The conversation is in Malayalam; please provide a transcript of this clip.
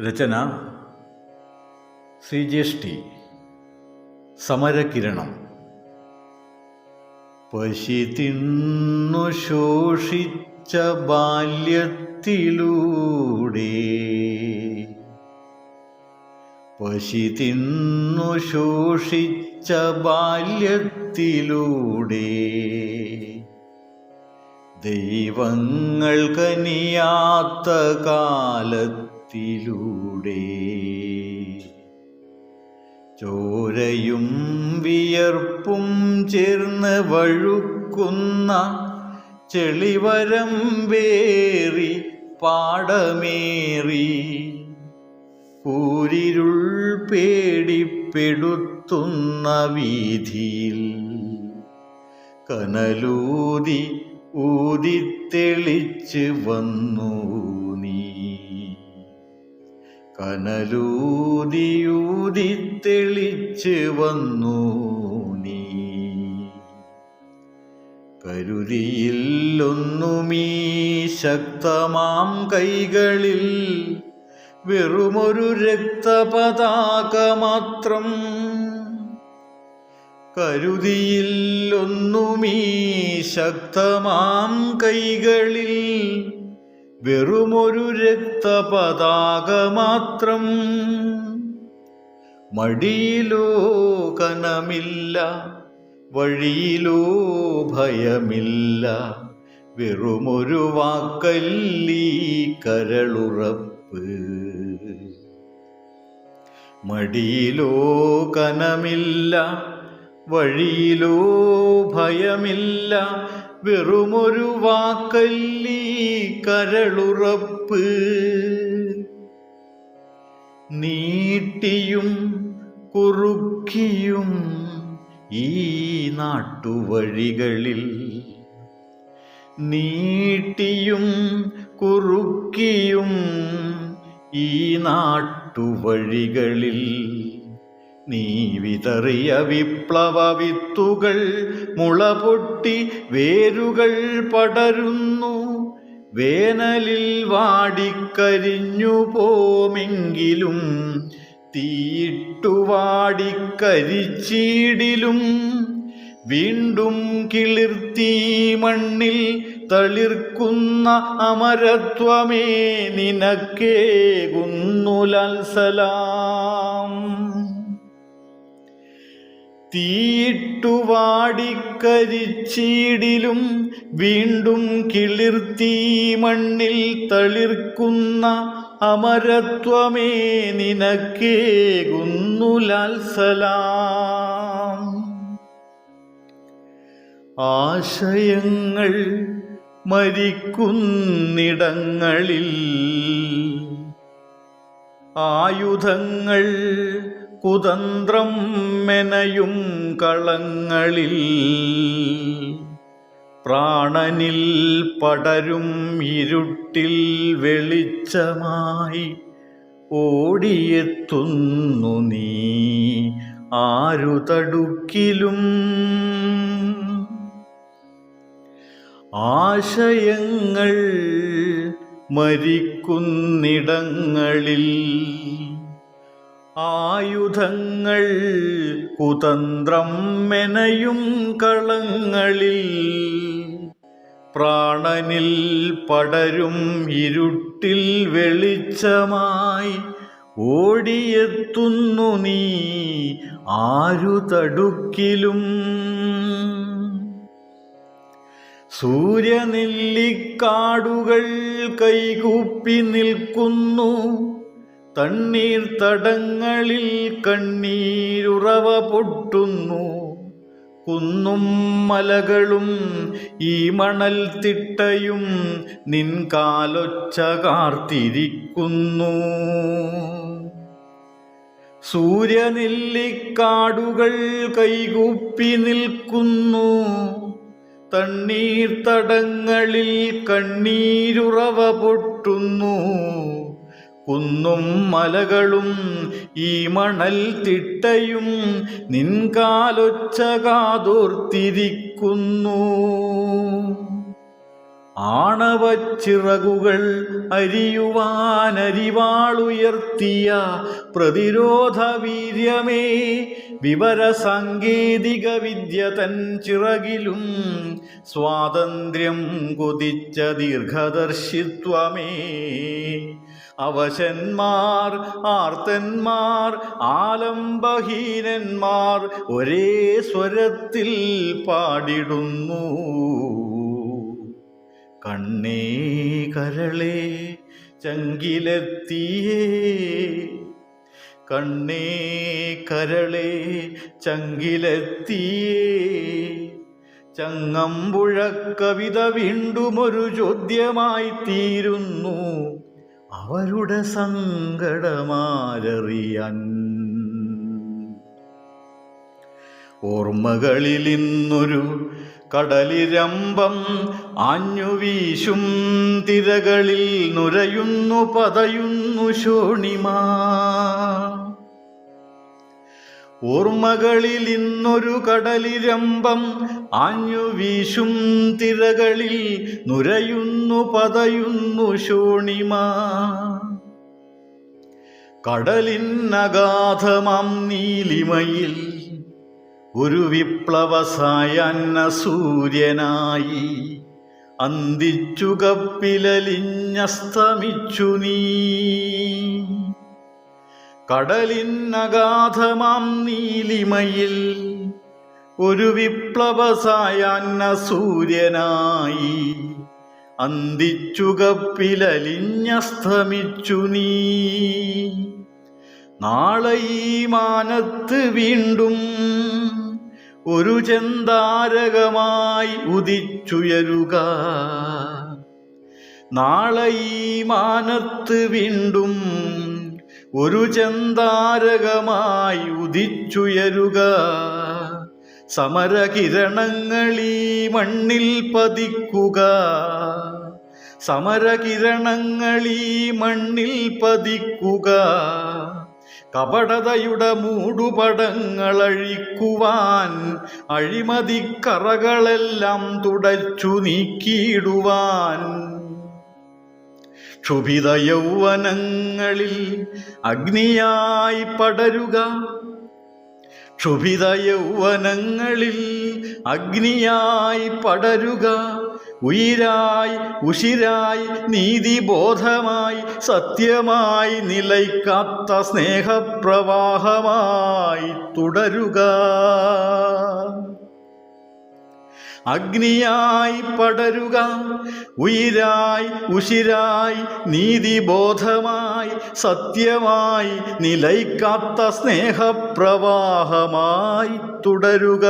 രചന സി സമരകിരണം. പശി തിന്നു ശോഷിച്ച ബാല്യത്തിലൂടെ. പശി തിന്നു ശോഷിച്ച ബാല്യത്തിലൂടെ. ദൈവങ്ങൾ കനിയാത്ത കാലത്തിലൂടെ ചോരയും വിയർപ്പും ചേർന്ന് വഴുക്കുന്ന ചെളിവരം വേറി പാടമേറി. കൂരിരുൾ പേടിപ്പെടുത്തുന്ന വീതിയിൽ കനലൂതി ഊതിത്തെളിച്ച് വന്നു. നീ തെളിച്ച് വന്നു നീ. കരുതിയില്ലൊന്നുമീ ശക്തമാം കൈകളിൽ വെറുമൊരു രക്തപതാക മാത്രം. കരുതിയില്ലൊന്നുമീ ശക്തമാം കൈകളിൽ വെറുമൊരു രക്തപതാക മാത്രം മടിയിലോ കനമില്ല വഴിയിലോ ഭയമില്ല. വെറുമൊരു വാക്കല്ലീ കരളുറപ്പ്. മടിയിലോ കനമില്ല വഴിയിലോ ഭയമില്ല. വെറുമൊരു വാക്കല്ലീ കരളുറപ്പ് നീട്ടിയും കുറുക്കിയും ഈ നാട്ടുവഴികളിൽ നീട്ടിയും കുറുക്കിയും ഈ നാട്ടുവഴികളിൽ നീ വിതറിയ വിപ്ലവ വിത്തുകൾ മുളപൊട്ടി വേരുകൾ പടരുന്നു. വേനലിൽ വാടിക്കരിഞ്ഞു പോമെങ്കിലും തീയിട്ടു വാടിക്കരിച്ചീടിലും വീണ്ടും കിളിർത്തീ മണ്ണിൽ തളിർക്കുന്ന അമരത്വമേ നിനക്കേകുന്നുലൽസലാം തീയിട്ടു വാടിക്കരിച്ചീടിലും വീണ്ടും കിളിർത്തീ മണ്ണിൽ തളിർക്കുന്ന അമരത്വമേ നിനക്കേകുന്നുലൽസലാം ആശയങ്ങൾ മരിക്കുന്നിടങ്ങളിൽ ആയുധങ്ങൾ കുതന്ത്രം മെനയും കളങ്ങളിൽ പ്രാണനിൽ പടരും ഇരുട്ടിൽ വെളിച്ചമായി ഓടിയെത്തുന്നു നീ ആരുതടുക്കിലും. ആശയങ്ങൾ മരിക്കുന്നിടങ്ങളിൽ ആയുധങ്ങൾ കുതന്ത്രം മെനയും കളങ്ങളിൽ പ്രാണനിൽ പടരും ഇരുട്ടിൽ വെളിച്ചമായി ഓടിയെത്തുന്നു നീ ആരു തടുക്കിലും സൂര്യനെല്ലിക്കാടുകൾ കൈകൂപ്പി നിൽക്കുന്നു. തണ്ണീർ തടങ്ങളിൽ കണ്ണീരുറവ പൊട്ടുന്നു. കുന്നും മലകളും ഈ മണൽ തിട്ടയും നിൻ കാലൊച്ച കാർത്തിരിക്കുന്നു. സൂര്യനെല്ലിക്കാടുകൾ കൈകൂപ്പി നിൽക്കുന്നു. തണ്ണീർ തടങ്ങളിൽ കണ്ണീരുറവ പൊട്ടുന്നു. കുന്നും മലകളും ഈ മണൽ തിട്ടയും നിൻകാലൊച്ച കാതോർത്തിരിക്കുന്നു. ആണവച്ചിറകുകൾ അരിയുവാനരിവാളുയർത്തിയ പ്രതിരോധ വീര്യമേ വിവര സാങ്കേതിക വിദ്യ തൻ ചിറകിലും സ്വാതന്ത്ര്യം കൊതിച്ച ദീർഘദർശിത്വമേ. അവശന്മാർ ആർത്തന്മാർ ആലംബഹീനന്മാർ ഒരേ സ്വരത്തിൽ പാടിടുന്നു. കണ്ണേ കരളേ ചങ്കിലെത്തിയേ. കണ്ണേ കരളേ ചങ്കിലെത്തിയേ. ചങ്ങമ്പുഴ കവിത വീണ്ടുമൊരു ചോദ്യമായി തീരുന്നു അവരുടെ സങ്കടമാലറിയാൻ ഓർമ്മകളിൽ ഇന്നൊരു കടലിരമ്പം ആഞ്ഞു വീശും തിരകളിൽ നുരയുന്നു പതയുന്നു ശോണിമാ. ഓർമ്മകളിൽ ഇന്നൊരു കടലിരമ്പം ആഞ്ഞു വീശും തിരകളിൽ നുരയുന്നു പതയുന്നു ശോണിമാ. കടലിനഗാധമാം നീലിമയിൽ ഒരു വിപ്ലവസായന്ന സൂര്യനായി അന്തിച്ചു കപ്പിലലിഞ്ഞസ്തമിച്ചു നീ. കടലിനഗാധമാം നീലിമയിൽ ഒരു വിപ്ലവസായാന്ന സൂര്യനായി അന്തിച്ചുകപ്പിലലിഞ്ഞസ്തമിച്ചു നീ. നാളെ ഈ മാനത്ത് വീണ്ടും ഒരു ചെന്താരകമായി ഉദിച്ചുയരുക. നാളെ ഈ മാനത്ത് വീണ്ടും ഒരു ചെന്താരകമായി ഉദിച്ചുയരുക. സമരകിരണങ്ങളീ മണ്ണിൽ പതിക്കുക. സമരകിരണങ്ങളീ മണ്ണിൽ പതിക്കുക. കപടതയുടെ മൂടുപടങ്ങൾ അഴിക്കുവാൻ അഴിമതിക്കറകളെല്ലാം തുടച്ചു നീക്കിയിടുവാൻ. ക്ഷുഭിത യൗവനങ്ങളിൽ അഗ്നിയായി പടരുക. ക്ഷുഭിത യൗവനങ്ങളിൽ അഗ്നിയായി പടരുക ഉയിരായി ഉഷിരായി നീതിബോധമായി സത്യമായി നിലയ്ക്കാത്ത സ്നേഹപ്രവാഹമായി തുടരുക. അഗ്നിയായി പടരുക ഉയിരായി ഉഷിരായി നീതിബോധമായി സത്യമായി നിലയ്ക്കാത്ത സ്നേഹപ്രവാഹമായി തുടരുക.